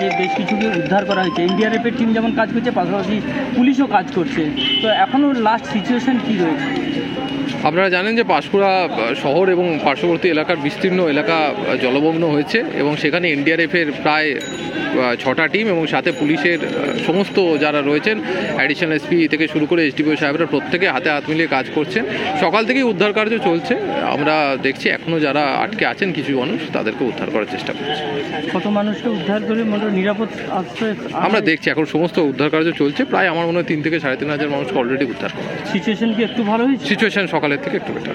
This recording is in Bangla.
যে বেশ কিছুকে উদ্ধার করা হয়েছে। এনডিআরএফের টিম যেমন কাজ করছে, পাশাপাশি পুলিশও কাজ করছে। তো এখনও লাস্ট সিচুয়েশন কী রয়েছে? আপনারা জানেন যে পাঁশকুড়া শহর এবং পার্শ্ববর্তী এলাকার বিস্তীর্ণ এলাকা জলমগ্ন হয়েছে এবং সেখানে এনডিআরএফের প্রায় ছটা টিম এবং সাথে পুলিশের সমস্ত যারা রয়েছেন অ্যাডিশনাল এসপি থেকে শুরু করে এসডিপিও সাহেবরা প্রত্যেকে হাতে হাত মিলিয়ে কাজ করছেন। সকাল থেকেই উদ্ধার কার্য চলছে। আমরা দেখছি এখনও যারা আটকে আছেন কিছু মানুষ তাদেরকে উদ্ধার করার চেষ্টা করছি। কত মানুষকে উদ্ধার করে নিরাপদ আশ্রয় আমরা দেখছি এখন সমস্ত উদ্ধার কার্য চলছে। প্রায় আমার মনে হয় তিন থেকে সাড়ে তিন হাজার মানুষকে অলরেডি উদ্ধার করা সিচুয়েশন কি একটু ভালো হয়েছে? সিচুয়েশন সকালের থেকে একটু বেটার